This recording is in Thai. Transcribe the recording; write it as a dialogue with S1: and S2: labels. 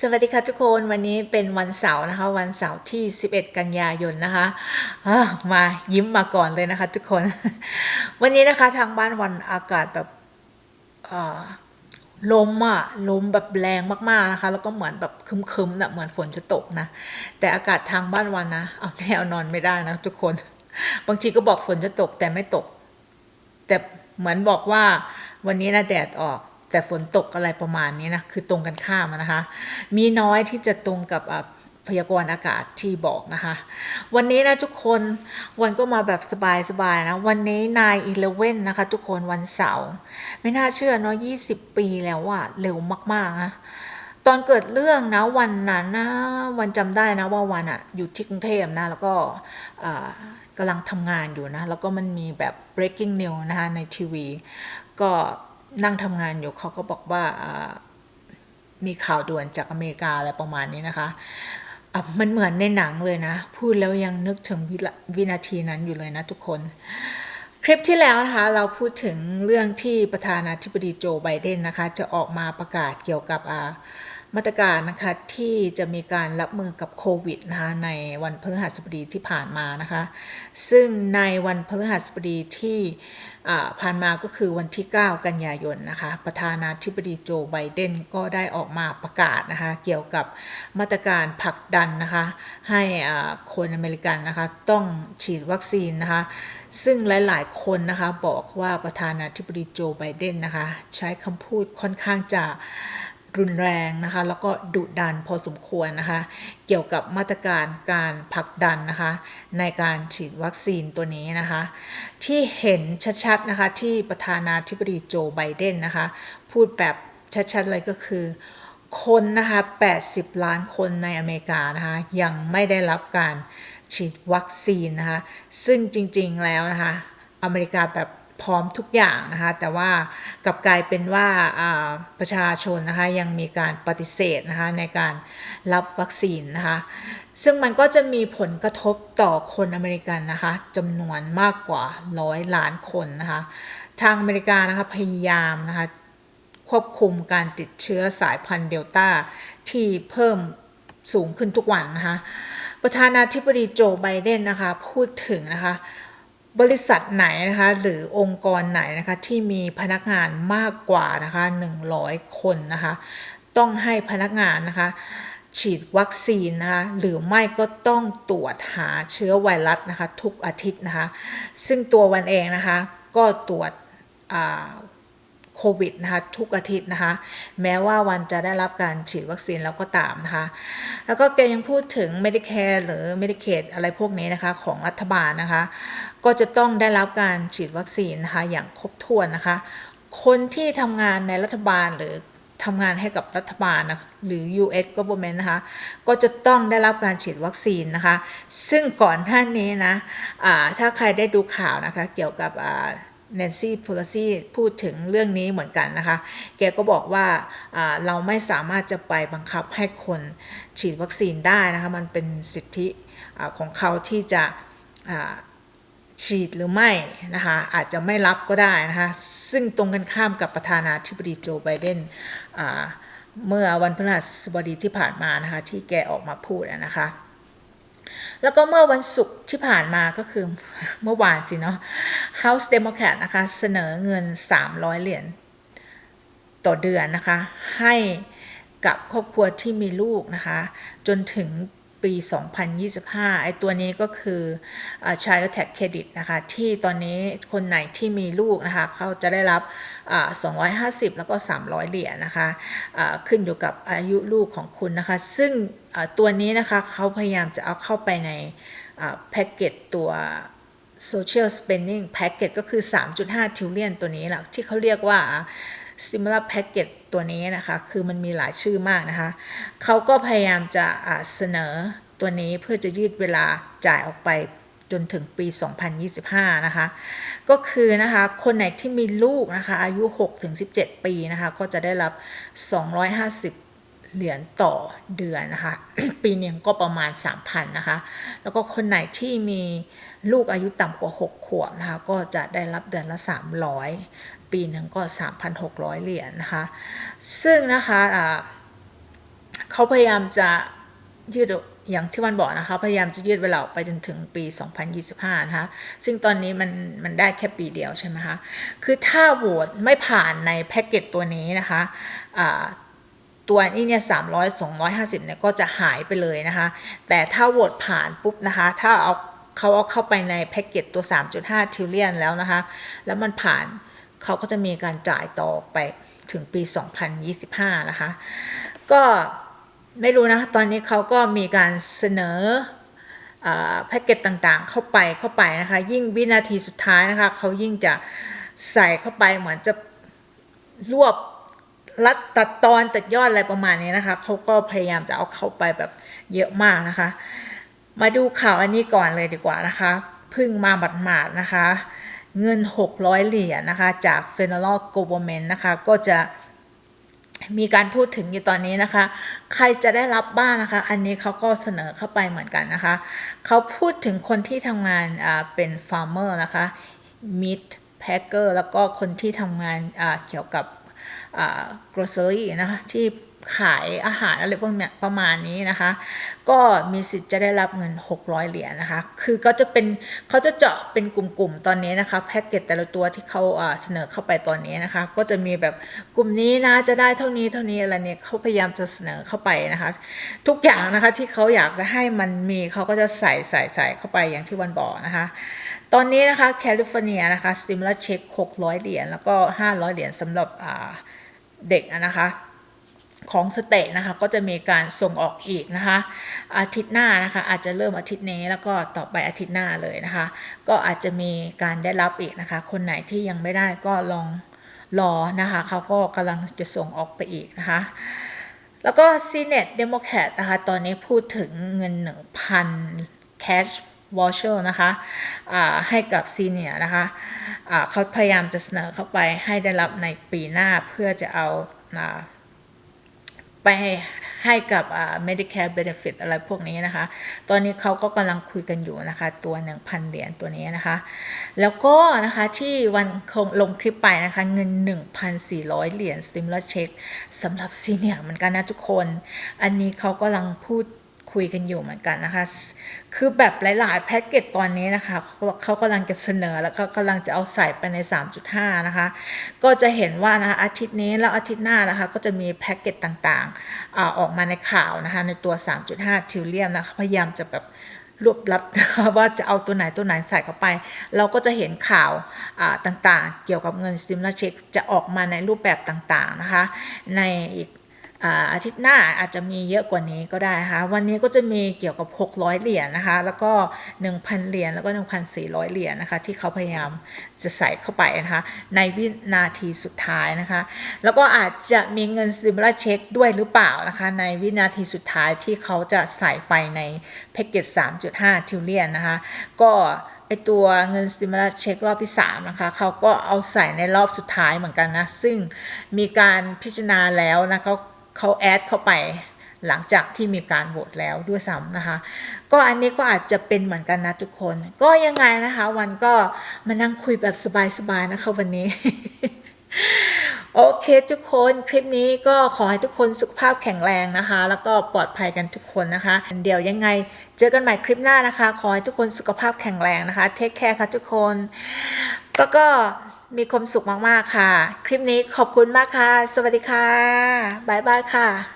S1: สวัสดีค่ะทุกคนวันนี้เป็นวันเสาร์นะคะ วันเสาร์ที่ 11 กันยายนนะคะอะมายิ้มมาก่อนเลยนะคะ ทุกคน วันนี้นะคะทางบ้านวันอากาศแบบลมอะลมแบบแรงมากๆนะคะ แล้วก็เหมือนแบบคึมๆนะเหมือนฝนจะตกนะ แต่อากาศทางบ้านวันนะเอาแนวนอนไม่ได้นะทุกคน บางทีก็บอกฝนจะตกแต่ไม่ตก แต่เหมือนบอกว่าวันนี้นะแดดออก แต่ฝนตกอะไรประมาณนี้นะคือตรงกันข้ามนะคะ มีน้อยที่จะตรงกับพยากรณ์อากาศที่บอกนะคะ วันนี้นะทุกคนวันก็มาแบบสบายๆนะ วันนี้นายอีเลเว่นนะคะ ทุกคนวันเสาร์ไม่น่าเชื่อเนาะ20ปีแล้วอะเร็วมากๆนะตอนเกิดเรื่องนะวันนั้นนะวันจำได้นะว่าวันอะอยู่ที่กรุงเทพนะ แล้วก็อ่ากำลังทำงานอยู่นะ แล้วก็มันมีแบบ breaking news นะคะในทีวี ก็ นั่งทำงานอยู่เขาก็บอกว่ามีข่าวด่วนจากอเมริกาอะไรประมาณนี้นะคะมันเหมือนในหนังเลยนะ พูดแล้วยังนึกถึงวิละวินาทีนั้นอยู่เลยนะทุกคน คลิปที่แล้วนะคะ เราพูดถึงเรื่องที่ประธานาธิบดีโจไบเดนนะคะ จะออกมาประกาศเกี่ยวกับอ่า มาตรการนะคะที่จะมีการรับมือกับโควิดนะคะในวันพฤหัสบดีที่ผ่านมานะคะ ซึ่งในวันพฤหัสบดีที่ผ่านมาก็คือวันที่ 9 กันยายนนะคะ ประธานาธิบดีโจไบเดนก็ได้ออกมาประกาศนะคะ เกี่ยวกับมาตรการผลักดันนะคะ ให้คนอเมริกันนะคะ ต้องฉีดวัคซีนนะคะ ซึ่งหลาย ๆ คนนะคะบอกว่าประธานาธิบดีโจไบเดนนะคะ ใช้คำพูดค่อนข้างจะ รุนแรงนะคะ แล้วก็ดุดันพอสมควรนะคะ เกี่ยวกับมาตรการการผลักดันนะคะ ในการฉีดวัคซีนตัวนี้นะคะ ที่เห็นชัดๆนะคะที่ประธานาธิบดีโจไบเดนนะคะ พูดแบบชัดๆเลยก็คือคนนะคะ 80 ล้านคนในอเมริกานะคะ ยังไม่ได้รับการฉีดวัคซีนนะคะ ซึ่งจริงๆแล้วนะคะ อเมริกาแบบ พร้อมทุกอย่างนะคะ แต่ว่ากลับกลายเป็นว่าประชาชนนะคะยังมีการปฏิเสธนะคะในการรับวัคซีนนะคะ ซึ่งมันก็จะมีผลกระทบต่อคนอเมริกันนะคะจำนวนมากกว่าร้อยล้านคนนะคะ ทางอเมริกานะคะพยายามนะคะควบคุมการติดเชื้อสายพันธุ์เดลต้าที่เพิ่มสูงขึ้นทุกวันนะคะ ประธานาธิบดีโจไบเดนนะคะพูดถึงนะคะ บริษัทไหนนะคะหรือองค์กรไหนนะคะที่มีพนักงานมากกว่านะคะ100 คนนะคะ ต้องให้พนักงานนะคะฉีดวัคซีนนะคะหรือไม่ก็ต้องตรวจหาเชื้อไวรัสนะคะทุกอาทิตย์นะคะ ซึ่งตัววันเองนะคะก็ตรวจ โควิดนะคะทุกอาทิตย์นะคะ แม้ว่าวันจะได้รับการฉีดวัคซีนแล้วก็ตามนะคะ แล้วก็แกยังพูดถึง Medicare หรือ Medicaid อะไรพวกนี้นะคะของรัฐบาลนะคะ ก็จะต้องได้รับการฉีดวัคซีนนะคะอย่างครบถ้วนนะคะ คนที่ทำงานในรัฐบาลหรือทำงานให้กับรัฐบาลนะหรือ US government นะคะ ก็จะต้องได้รับการฉีดวัคซีนนะคะ ซึ่งก่อนหน้านี้นะอ่าถ้าใครได้ดูข่าวนะคะ เกี่ยวกับ แนนซี่โพลซีพูดถึงเรื่องนี้เหมือนกันนะคะ แกก็บอกว่าเราไม่สามารถจะไปบังคับให้คนฉีดวัคซีนได้นะคะ มันเป็นสิทธิอของเขาที่จะฉีดหรือไม่นะคะ อาจจะไม่รับก็ได้นะคะ ซึ่งตรงกันข้ามกับประธานาธิบดีโจไบเดนเมื่อวันพฤหัสบดีที่ผ่านมานะคะ ที่แกออกมาพูดนะคะ แล้วก็เมื่อวันศุกร์ที่ผ่านมาก็คือเมื่อวานสิเนาะ House Democrat นะคะ เสนอเงิน 300 เหรียญต่อเดือนนะคะ ให้กับครอบครัวที่มีลูกนะคะ จนถึง ปี 2025 ไอ้ตัวนี้ก็คือ Child Tax Credit นะคะ ที่ตอนนี้คนไหนที่มีลูกนะคะ เขาจะได้รับ 250 แล้วก็ 300 เหรียญนะคะอ่าขึ้นอยู่กับอายุลูกของคุณนะคะ ซึ่งตัวนี้นะคะเขาพยายามจะเอาเข้าไปในแพ็กเกจตัว social spending package ก็คือ 3.5 trillion ตัวนี้แหละที่เขาเรียกว่า similar package ตัวนี้นะคะ คือมันมีหลายชื่อมากนะคะ เขาก็พยายามจะเสนอตัวนี้เพื่อจะยืดเวลาจ่ายออกไปจนถึงปี 2025 นะคะ ก็คือนะคะ คนไหนที่มีลูกนะคะ อายุ 6-17 ปีนะคะ ก็จะได้รับ 250เหรียญต่อเดือนนะคะ ปีนึงก็ประมาณ 3,000นะคะ แล้วก็คนไหนที่มีลูกอายุต่ำกว่า 6 ขวบนะคะ ก็จะได้รับเดือนละ 300ปีหนึ่งก็ 3,600 เหรียญนะคะ ซึ่งนะคะอ่าเขาพยายามจะยืดอย่างที่มันบอกนะคะ พยายามจะยืดเวลาออกไปจนถึงปี 2025 นะคะ ซึ่งตอนนี้มันมันได้แค่ปีเดียวใช่ไหมคะ คือถ้าโหวตไม่ผ่านในแพ็กเกจตัวนี้นะคะอ่าตัวนี้เนี่ย300 250เนี่ยก็จะหายไปเลยนะคะ แต่ถ้าโหวตผ่านปุ๊บนะคะ ถ้าเอาเขาเอาเข้าไปในแพ็กเกจตัว 3.5ทิลเลียนแล้วนะคะ แล้วมันผ่าน เขาก็จะมีการจ่ายต่อไปถึงปี 2025 นะคะ ก็ไม่รู้นะ ตอนนี้เขาก็มีการเสนอแพ็กเกจต่างๆ เข้าไปเข้าไปนะคะ ยิ่งวินาทีสุดท้ายนะคะเขายิ่งจะใส่เข้าไปเหมือนจะรวบรัดตัดตอนตัดยอดอะไรประมาณนี้นะคะเขาก็พยายามจะเอาเข้าไปแบบเยอะมากนะคะ มาดูข่าวอันนี้ก่อนเลยดีกว่านะคะพิ่งมาหมาดๆนะคะ เงิน 600 เหรียญนะคะ จาก Federal Government นะคะ ก็จะมีการพูดถึงอยู่ตอนนี้นะคะ ใครจะได้รับบ้างนะคะ อันนี้เขาก็เสนอเข้าไปเหมือนกันนะคะ เขาพูดถึงคนที่ทำงานเป็น farmer นะคะ meat packer แล้วก็คนที่ทำงานเกี่ยวกับ grocery นะคะที่ขายอาหารอะไรพวกเนี้ยประมาณนี้นะคะ ก็มีสิทธิ์จะได้รับเงิน 600 เหรียญนะคะ คือก็จะเป็นเขาจะเจาะเป็นกลุ่มๆตอนนี้นะคะแพ็กเกจแต่ละตัวที่เขาอ่าเสนอเข้าไปตอนนี้นะคะ ก็จะมีแบบกลุ่มนี้นะจะได้เท่านี้เท่านี้อะไรเนี่ยเขาพยายามจะเสนอเข้าไปนะคะ ทุกอย่างนะคะที่เขาอยากจะให้มันมีเขาก็จะใส่ใส่ใส่เข้าไปอย่างที่วันบอกนะคะ ตอนนี้นะคะแคลิฟอร์เนียนะคะสติม u ล u s เช็ค600 เหรียญแล้วก็ 500 เหรียญสำหรับเด็กนะคะของสเตทนะคะก็จะมีการส่งออกอีกนะคะอาทิตย์หน้านะคะอาจจะเริ่มอาทิตย์นี้แล้วก็ต่อไปอาทิตย์หน้าเลยนะคะก็อาจจะมีการได้รับอีกนะคะคนไหนที่ยังไม่ได้ก็ลองรอนะคะเขาก็กำลังจะส่งออกไปอีกนะคะแล้วก็ซีเนตเดโมแครตนะคะตอนนี้พูดถึงเงิน 1,000 cash voucher นะคะให้กับซีเนียนะคะเขาพยายามจะเสนอเข้าไปให้ได้รับในปีหน้าเพื่อจะเอาอไปให้ให้กับ Medicare Benefit อะไรพวกนี้นะคะ ตอนนี้เขาก็กำลังคุยกันอยู่นะคะ ตัว 1,000 เหรียญตัวนี้นะคะ แล้วก็นะคะที่วันคงลงคลิปไปนะคะ เงิน 1,400 เหรียญ Stimulus Check สำหรับซีเนียเหมือนกันนะทุกคน อันนี้เขากำลังพูด คุยกันอยู่เหมือนกันนะคะ คือแบบหลายๆแพ็กเกจตอนนี้นะคะเขาเขากำลังจะเสนอแล้วก็กำลังจะเอาใส่ไปใน 3.5 นะคะ ก็จะเห็นว่านะคะอาทิตย์นี้แล้วอาทิตย์หน้านะคะก็จะมีแพ็กเกจต่างๆอออกมาในข่าวนะคะในตัว 3.5 ทิลเลียมนะคะพยายามจะแบบรวบรัดว่าจะเอาตัวไหนตัวไหนใส่เข้าไป เราก็จะเห็นข่าวต่างๆ เกี่ยวกับเงินสติม u l ลเช็คจะออกมาในรูปแบบต่างๆนะคะ ในอีก อาทิตย์หน้าอาจจะมีเยอะกว่านี้ก็ได้นะคะวันนี้ก็จะมีเกี่ยวกับ 600 เหรียญนะคะ แล้วก็ 1,000 เหรียญแล้วก็ 1,400 เหรียญนะคะ ที่เขาพยายามจะใส่เข้าไปนะคะ ในวินาทีสุดท้ายนะคะ แล้วก็อาจจะมีเงินสติม u l ล s เช็คด้วยหรือเปล่านะคะ ในวินาทีสุดท้ายที่เขาจะใส่ไปในแพ็กเกจ 3.5 ทิลเลียนนะคะ ก็ไอตัวเงินสติม u l ลเช็ครอบที่ 3 นะคะ เขาก็เอาใส่ในรอบสุดท้ายเหมือนกันนะ ซึ่งมีการพิจารณาแล้วนะเขา เขาแอดเข้าไปหลังจากที่มีการโหวตแล้วด้วยซ้ำนะคะ ก็อันนี้ก็อาจจะเป็นเหมือนกันนะทุกคน ก็ยังไงนะคะ วันก็มานั่งคุยแบบสบายๆนะคะวันนี้ โอเคทุกคนคลิปนี้ก็ขอให้ทุกคนสุขภาพแข็งแรงนะคะ แล้วก็ปลอดภัยกันทุกคนนะคะ เดี๋ยวยังไงเจอกันใหม่คลิปหน้านะคะ ขอให้ทุกคนสุขภาพแข็งแรงนะคะเทคแคร์ค่ะทุกคน แล้วก็ มีความสุขมาก ๆ ค่ะ คลิปนี้ขอบคุณมากค่ะ สวัสดีค่ะ บ๊ายบายค่ะ